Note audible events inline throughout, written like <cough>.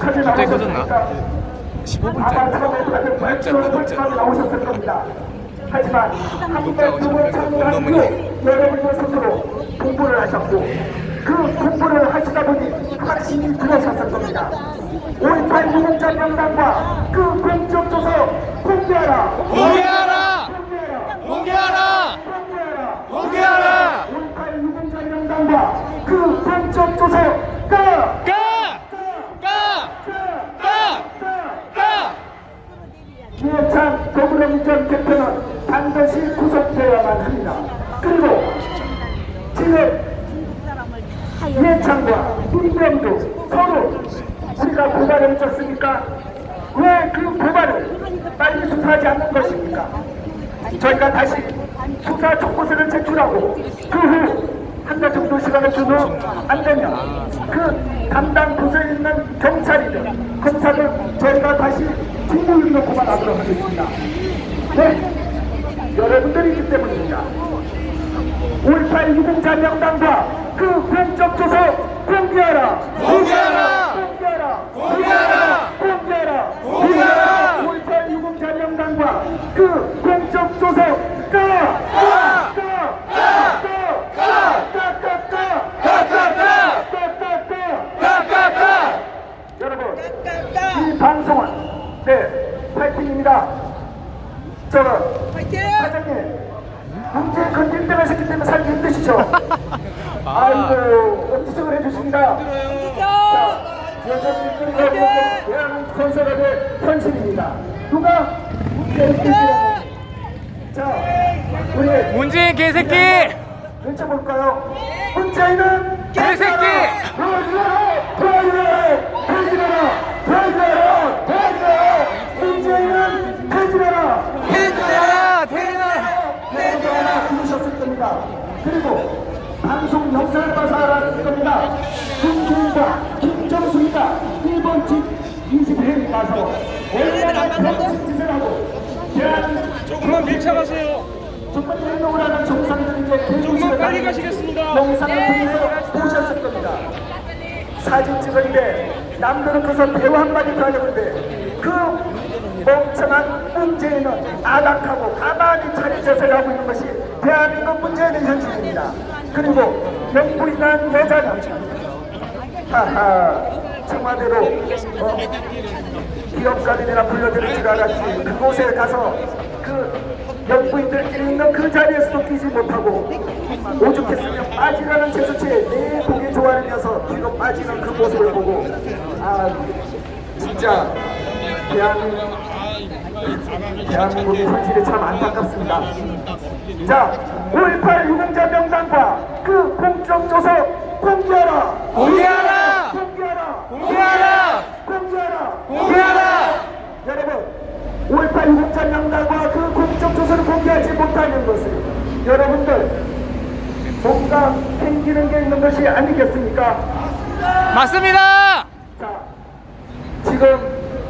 갑자기 꺼졌나? 15분째 마약자 노동자 나오셨을 겁니다. 하지만 명에서 못 넘으니. 여러분들 스스로 공부를 하셨고 그 공부를 하시다 보니 확신이 들어셨을 겁니다. 5.18 유공자 명단과 그 공적조서 공개하라! 공개하라! 공개하라! 공개하라! 공개하라! 공개하라! 5.18 유공자 명단과 그 공적조서 까! 까! 까! 까! 까! 이해찬 더불어민주당 대표는 반드시 구속되어야만 합니다. 그리고 지금 이해찬과 문병도 서로 우리가 고발을 했었습니까? 왜 그 고발을 빨리 수사하지 않는 것입니까? 저희가 다시 수사 촉구서를 제출하고 그 후 한 달 정도 시간을 주고 안 되면 그 담당 부서에 있는 경찰이든 검사든 저희가 다시 직무유기로 고발하도록 하겠습니다. 네, 여러분들이 있기 때문입니다. 5.18 유공자 명단과 그 공적 조서 공개하라! 공개하라! 공개하라! 공개하라! 공개하라! 공개하라! 5.18 유공자 명단과 그 공적 조서 까! 까! 까! 까! 까! 까! 까! 까! 까까까! 까! 까! 까까까! 여러분, 이 방송은 네, 파이팅입니다. 저는 사장님, 문제 건진대를 하셨기 때문에 살기 힘드시죠? 아이고, 엄지척을 해주십니다. 자, 여자분들이 여러분, 대한민국 건설업의 현실입니다. 누가 문제를 건지라는 자, 문재인 개새끼! 외쳐볼까요? 문재인은 개새끼! 문재인은! 대주라! 대주라! 겁니다. 그리고 방송 영상을 봐서 알았을 겁니다. 문재인과 김정수가 일본 집 20회에 가서 얼마나 병신 짓을 하고 대한민국 조금만 밀착하세요. 정말 행동을 하는 정상들인데 조금만 빨리 가시겠습니다. 영상을 통해서 보셨을 겁니다. 사진 찍었는데 남들은 그래서 대화 한마디 더 하려는데 그 멍청한 문재인은 안악하고 가만히 자리 제세를 하고 있는 것이 대한민국 문재인의 현실입니다. 그리고 명부인한 여자는 하하 청와대로 어, 기업가들이나 불러들일 줄 알았지 그곳에 가서 그 영부인들끼리 있는 그 자리에서도 뛰지 못하고 오죽했으면 빠지라는 제수치에 내 고개 조아리면서 뒤로 빠지는 그 모습을 보고 아 진짜 대한민국 대한민국의 현실이 참 안타깝습니다. 자, 5.18 유공자 명단과 그 공적조서 공개하라! 공개하라! 공개하라! 공개하라! 공개하라! 여러분, 5.18 유공자 명단과 그 공적 조서를 공개하지 못하는 것은 여러분들 뭔가 생기는 게 있는 것이 아니겠습니까? 맞습니다! 자, 지금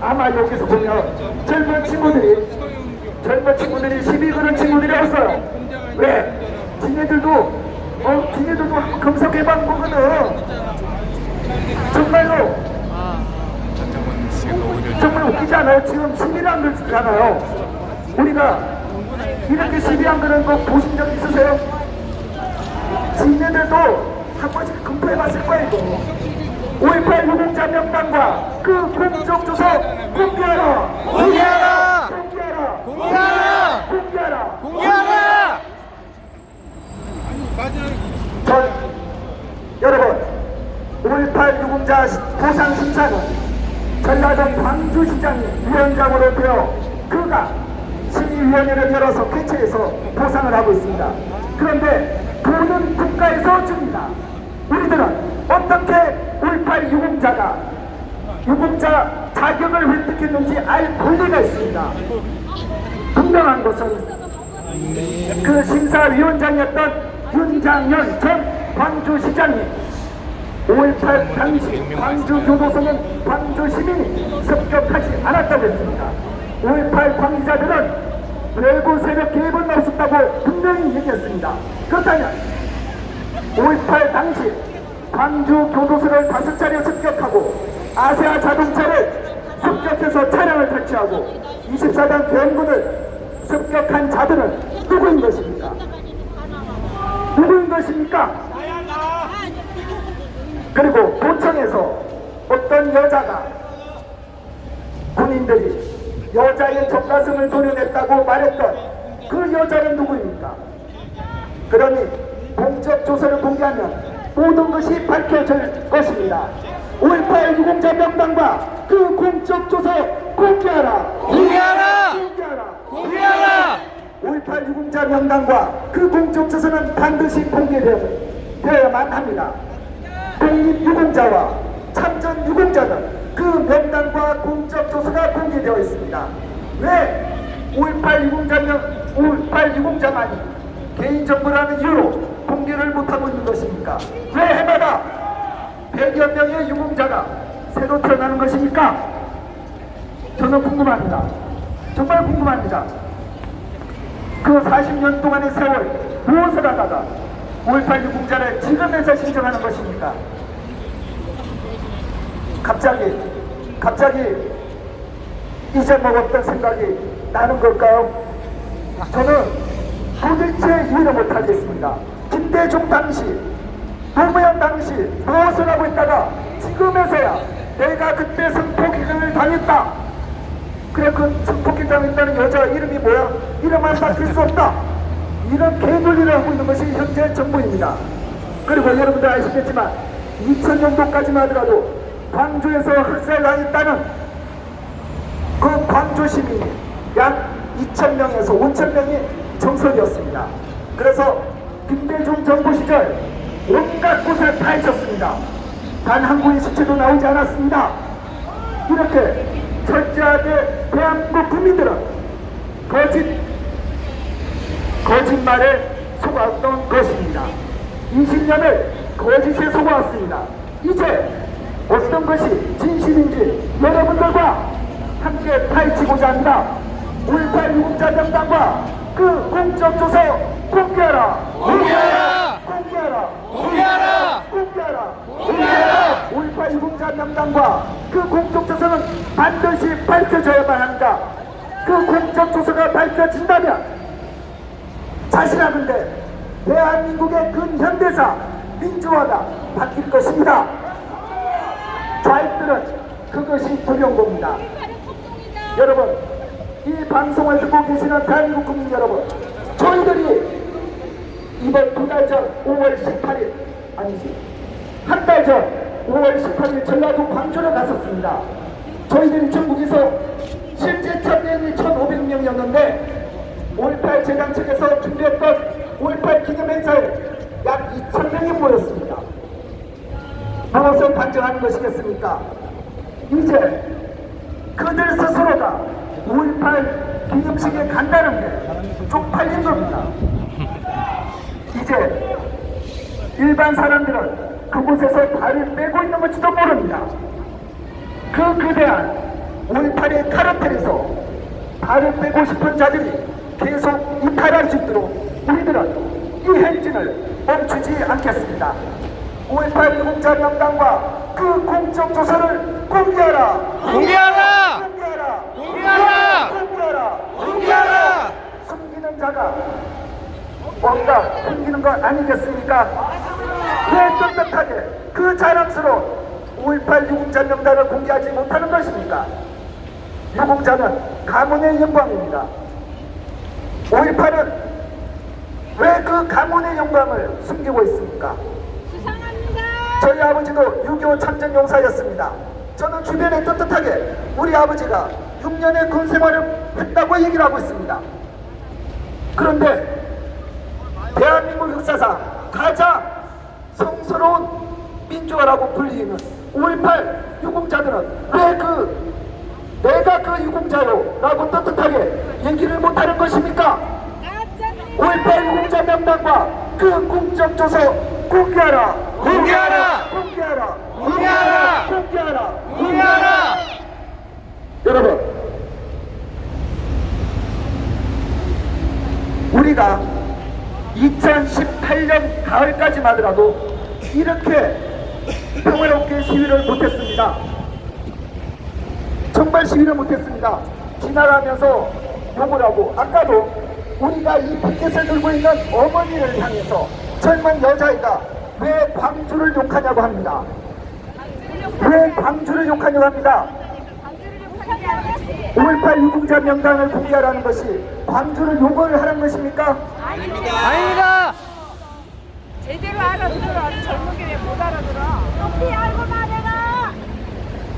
아마 여기서 보면 젊은 친구들이 젊은 친구들이 시비 거는 친구들이 없어요. 왜? 지네들도 어, 지네들도 검색해봐 보거든. 정말로 정말 웃기지 않아요? 지금 시비를 그러잖아요. 우리가 이렇게 시비한 그런 거 보신 적 있으세요? 지네들도 한 번씩 검토해봤을 거예요. 이거. 5.18 유공자 명단과 그 공적조서 공개하라! 공개하라! 공개하라! 공개하라! 공개하라! 공개하라! 전 여러분 5.18 유공자 보상 심사는 전라도 광주시장이 위원장으로 되어 그가 심의위원회를 열어서 개최해서 보상을 하고 있습니다. 그런데 돈은 국가에서 줍니다. 우리들은 어떻게 5.18 유공자가 유공자 자격을 획득했는지 알 권리가 있습니다. 분명한 것은 그 심사위원장이었던 윤장현 전 광주시장이 5.18 당시 광주교도소는 광주 시민이 습격하지 않았다고 했습니다. 5.18 관계자들은 외부 세력 개입은 없었다고 분명히 얘기했습니다. 그렇다면 5.18 당시 광주 교도소를 다섯 차례 습격하고 아세아 자동차를 습격해서 차량을 탈취하고 24단 계엄군을 습격한 자들은 누구인 것입니까? 누구인 것입니까? 그리고 도청에서 어떤 여자가 군인들이 여자의 젖가슴을 도려냈다고 말했던 그 여자는 누구입니까? 그러니 공적 조서를 공개하면 모든 것이 밝혀질 것입니다. 5.18 유공자 명단과 그 공적 조서 공개하라! 공개하라! 공개하라! 공개하라! 5.18 유공자 명단과 그 공적 조서는 반드시 공개되어야만 합니다. 독립 유공자와 참전 유공자는 그 명단과 공적 조서가 공개되어 있습니다. 왜 5.18 유공자 명, 5.18 유공자만이 개인정보라는 이유로 공개를 못하고 있는 것입니까? 왜 해마다 100여 명의 유공자가 새로 태어나는 것입니까? 저는 궁금합니다. 정말 궁금합니다. 그 40년 동안의 세월 무엇을 하다가 5.18 유공자를 지금에서 신청하는 것입니까? 갑자기 갑자기 이제 먹었던 생각이 나는 걸까요? 저는 도대체 이해를 못하겠습니다. 김대중 당시 노무현 당시 무엇을 하고 있다가 지금에서야 내가 그때 성폭행을 당했다. 그래 그 성폭행 당했다는 여자 이름이 뭐야? 이름만 바뀔 수 없다. 이런 개돌리를 하고 있는 것이 현재 정부입니다. 그리고 여러분들 아시겠지만 2000년도까지만 하더라도 광주에서 흑살당했다는 그 광주 시민이 약 2,000명에서 5,000명이 정설이었습니다. 그래서 김대중 정부 시절 온갖 곳에 파헤쳤습니다. 단한 구의 시체도 나오지 않았습니다. 이렇게 철저하게 대한민국 국민들은 거짓 거짓말에 속았던 것입니다. 20년을 거짓에 속아왔습니다. 이제 어떤 것이 진실인지 여러분들과 함께 파헤치고자 합니다. 5.18 유공자 명단과 그 공적조서 공개하라! 공개하라! 공개하라! 공개하라! 공개하라! 공개하라! 5.18 유공자 명단과 그 공적조서는 반드시 밝혀져야만 합니다. 그 공적조서가 밝혀진다면 자신하는데 대한민국의 근현대사 민주화가 바뀔 것입니다. 좌익들은 그것이 두려운 겁니다. 여러분, 이 방송을 듣고 계시는 대한민국 국민 여러분, 저희들이 이번 두 달 전 5월 18일 아니지 한 달 전 5월 18일 전라도 광주를 갔었습니다. 저희들이 전국에서 실제 참여인이 1,500명이었는데 5.18 재단 측에서 준비했던 5.18 기념 행사에 약 2,000명이 모였습니다. 무엇을 반증하는 것이겠습니까? 이제 그들 스스로가 5.18 기념식에 간다는 게 쪽팔린 겁니다. 이제 일반 사람들은 그곳에서 발을 빼고 있는 것지도 모릅니다. 그 거대한 5.18의 카르텔에서 발을 빼고 싶은 자들이 계속 이탈할 수 있도록 우리들은 이 행진을 멈추지 않겠습니다. 5.18 유공자 명단과 그 공적 조서를 공개하라! 공개하라! 공개하라! 공개하라! 공개하라! 공개하라! 숨기는 자가 뭔가 숨기는 것 아니겠습니까? 왜 떳떳하게 그 자랑스러운 5.18 유공자 명단을 공개하지 못하는 것입니까? 유공자는 가문의 영광입니다. 5.18은 왜 그 가문의 영광을 숨기고 있습니까? 저희 아버지도 6.25 참전 용사였습니다. 저는 주변에 떳떳하게 우리 아버지가 6년의 군 생활을 했다고 얘기를 하고 있습니다. 그런데 대한민국 역사상 가장 성스러운 민주화라고 불리는 5.18 유공자들은 왜 그 내가 그 유공자요 라고 떳떳하게 얘기를 못하는 것입니까? 가짜는 5.18 유공자 명단과 그 공적 조서 공개하라! 공개하라! 공개하라! 공개하라! 공개하라! 공개하라! 여러분, 우리가 2018년 가을까지만 하더라도 이렇게 평화롭게 시위를 못했습니다. 정말 시위를 못했습니다. 지나가면서 욕을 하고 아까도 우리가 이 피켓을 들고 있는 어머니를 향해서 젊은 여자애가 왜 광주를 욕하냐고 합니다. 왜 광주를 욕하냐고 합니다. 5.18 유공자 명단을 공개하라는 것이 광주를 욕을 하는 것입니까? 아닙니다. 제대로 알아들어. 젊은 게 왜 못 알아들어? 높이 알고 말해라.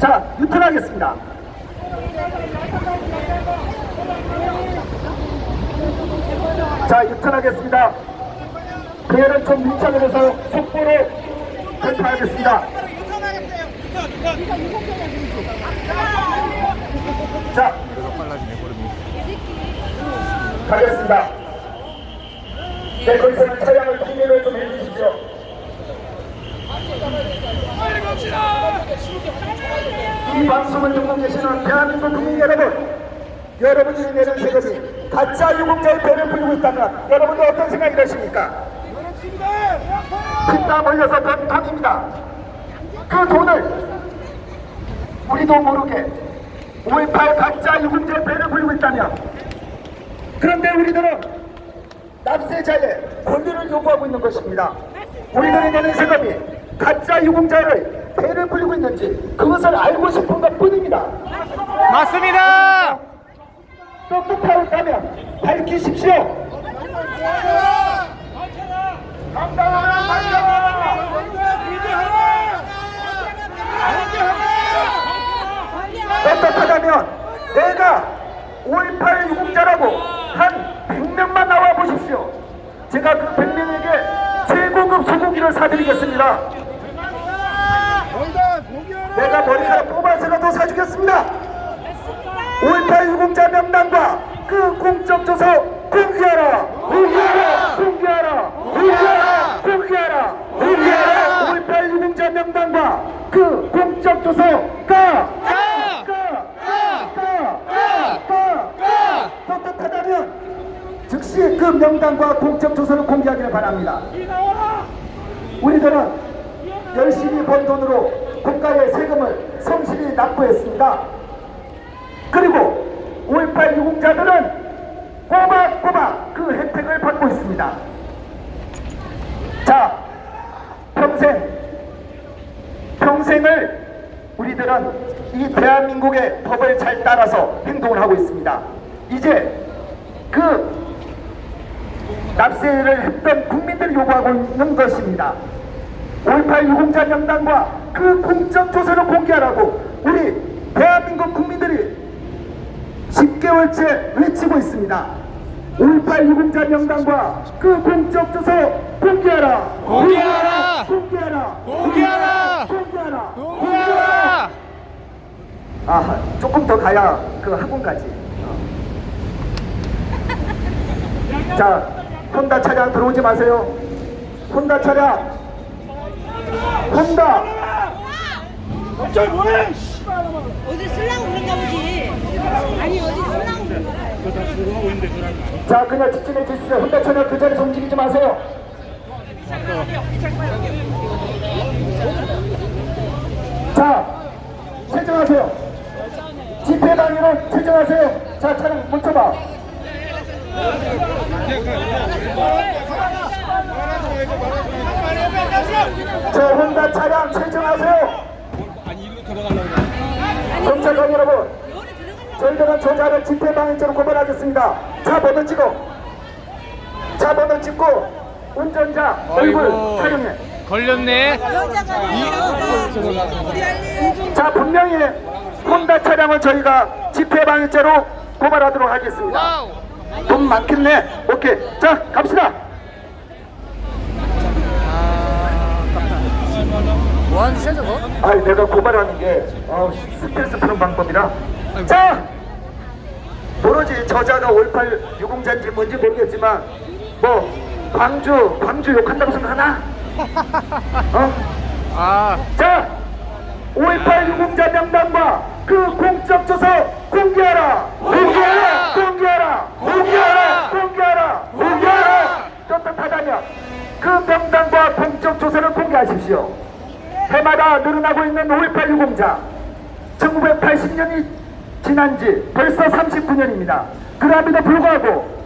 자, 유턴하겠습니다. 자, 유턴하겠습니다. 그녀는 좀 밀착을 해서 속보로 발표하겠습니다. 자, 가겠습니다. 네, 거기서는 차량을 통일을 좀 해주십시오. 이 방송을 듣고 계시는 대한민국 국민 여러분, 여러분들이 내는 세금이 가짜 유공자의 배를 불리고 있다면 여러분들 어떤 생각이 드십니까? 피땀 흘려서 번 돈입니다. 그 돈을 우리도 모르게 5.18 가짜 유공자의 배를 불리고 있다면 그런데 우리들은 납세자의 권리를 요구하고 있는 것입니다. 우리들이 내는 세금이 가짜 유공자의 배를 불리고 있는지 그것을 알고 싶은 것 뿐입니다. 맞습니다. 똑똑하다면 밝히십시오. 당당한 똑똑하다면 내가 5.18 유공자라고 한 100명만 나와 보십시오. 제가 그 100명에게 최고급 소고기를 사드리겠습니다. 내가 머리카락 뽑아서라도 사주겠습니다. 5.18 유공자 명단과 그 공적 조서 공개하라! 공개하라! 공개하라! 공개하라! 공개하라! 공개하라! 5.18 유공자 명단과 그 공적 조서 가! 가! 가! 가! 가! 가! 똑똑하다면 즉시 그 명단과 공적 조서를 공개하기를 바랍니다. 우리들은 열심히 번 돈으로 국가의 세금을 성실히 납부했습니다. 그리고 5.18 유공자들은 꼬박꼬박 그 혜택을 받고 있습니다. 자, 평생, 평생을 우리들은 이 대한민국의 법을 잘 따라서 행동을 하고 있습니다. 이제 그 납세를 했던 국민들이 요구하고 있는 것입니다. 5.18 유공자 명단과 그 공적조서를 공개하라고 우리 대한민국 국민들이 10개월째 외치고 있습니다. 5.18 유공자 명단과 그 공적 조서 공개하라! 공개하라! 공개하라! 공개하라! 공개하라! 공개하라. 아, 조금 더 가야 그 학원까지. 자, 혼다 차량 들어오지 마세요. 혼다 차량. 혼다. 보지. 아니 어디 쓰려고 그런가 봐. 자, 그냥 직진해 주십시오. 혼다 차량 그 자리에서 움직이지 마세요. 자, 퇴정하세요. 집회 방해는 퇴정하세요. 자, 차량 멈춰봐. 저 혼다 차량 퇴정하세요. 경찰관 여러분, 저희들은 저자를 고발하겠습니다. 차 번호 찍어. 차 번호 찍고 운전자 얼굴 아이고. 촬영해. 걸렸네. 자 분명히 혼다 차량을 저희가 집회방해죄로 고발하도록 하겠습니다. 돈 많겠네. 오케이. 자 갑시다. 뭐 하는 짓이야 저거? 아이 내가 고발하는 게 어, 스트레스 푸는 방법이라. 자 모르지 저자가 5.18 유공자인지 뭔지 모르겠지만 뭐 광주 광주 욕한다고 생각하나? <laughs> 어? 아. 자, 5.18 유공자 명단과 그 공적 조서 공개하라! 공개하라! 공개하라! 공개하라! 공개하라! 공개하라! 떳떳하다면 그 명단과 공적 조서를 공개하십시오. 해마다 늘어나고 있는 5.18 유공자 1980년이 지난 지 벌써 39년입니다. 그럼에도 불구하고